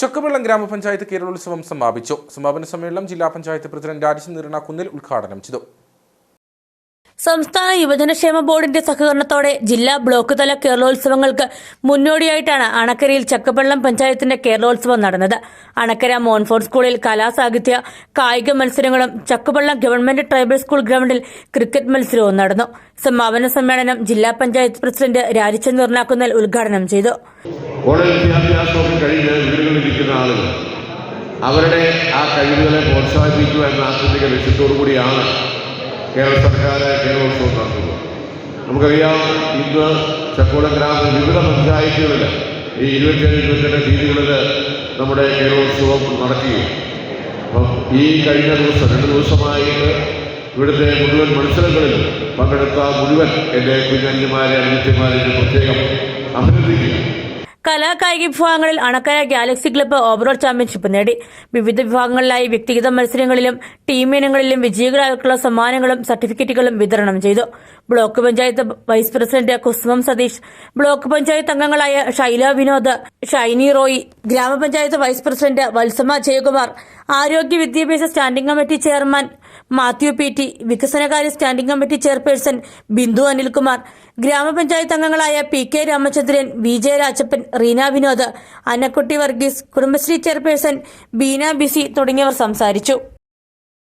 ചൊക്കവെള്ളം ഗ്രാമപഞ്ചായത്ത് കേരളോത്സവം സമാപിച്ചു. സമാപന സമ്മേളനം ജില്ലാ പഞ്ചായത്ത് പ്രസിഡന്റ് രാജൻ നിറണ കുന്നിൽ ഉദ്ഘാടനം ചെയ്തു. സംസ്ഥാന യുവജനക്ഷേമ ബോർഡിന്റെ സഹകരണത്തോടെ ജില്ലാ ബ്ലോക്ക് തല കേരളോത്സവങ്ങൾക്ക് മുന്നോടിയായിട്ടാണ് അണക്കരയിൽ ചക്കപ്പള്ളം പഞ്ചായത്തിന്റെ കേരളോത്സവം നടന്നത്. അണക്കര മോൺഫോർട്ട് സ്കൂളിൽ കലാസാഹിത്യ കായിക മത്സരങ്ങളും ചക്കപ്പള്ളം ഗവൺമെന്റ് ട്രൈബൽ സ്കൂൾ ഗ്രൗണ്ടിൽ ക്രിക്കറ്റ് മത്സരവും നടന്നു. സമാപന സമ്മേളനം ജില്ലാ പഞ്ചായത്ത് പ്രസിഡന്റ് രാജിച്ചന്ദ്രനാക്കുന്നൽ ഉദ്ഘാടനം ചെയ്തു. അവരുടെ ആ കഴിവുകളെ പ്രോത്സാഹിപ്പിക്കുക എന്ന ആത്യന്തിക ലക്ഷ്യത്തോടു കൂടിയാണ് കേരള സർക്കാർ കേരളോത്സവം നടത്തുന്നത്. നമുക്കറിയാം ഇന്ന് ചക്കോളം ഗ്രാമ വിവിധ പഞ്ചായത്തുകളിൽ ഈ ഇരുപത്തിയേഴ് ഇരുപത്തെട്ട് തീയതികളിൽ നമ്മുടെ കേരളോത്സവം നടക്കുകയും അപ്പം ഈ കഴിഞ്ഞ ദിവസം രണ്ട് ദിവസമായിട്ട് ഇവിടുത്തെ മുഴുവൻ മത്സരങ്ങളിൽ പങ്കെടുത്ത മുഴുവൻ എന്റെ കുഞ്ഞന്മാരെ അനുജന്മാരെ പ്രത്യേകം അഭിനന്ദിക്കുക കലാ കായിക വിഭാഗങ്ങളിൽ Anakkara galaxy club overall championship നേടി. വിവിധ വിഭാഗങ്ങളിലായി വ്യക്തിഗത മത്സരങ്ങളിലും ടീം ഇനങ്ങളിലും വിജയികളായിട്ടുള്ള സമ്മാനങ്ങളും സർട്ടിഫിക്കറ്റുകളും വിതരണം ചെയ്തു. Block panchayat vice president Kusumam Satheesh block panchayat അംഗങ്ങളായ ഷൈല വിനോദ് ഷൈനി റോയ് ഗ്രാമപഞ്ചായത്ത് വൈസ് പ്രസിഡന്റ് വത്സമ ജയകുമാർ ആരോഗ്യ വിദ്യാഭ്യാസ standing committee chairman Mathew P T വികസനകാര്യ standing committee chairperson Bindu Anilkumar grama panchayat അംഗങ്ങളായ P K Ramachandran V J Rajappan Reena Vinod Annakutty Varghese Kudumbashree chairperson Beena Bissy തുടങ്ങിയവർ സംസാരിച്ചു.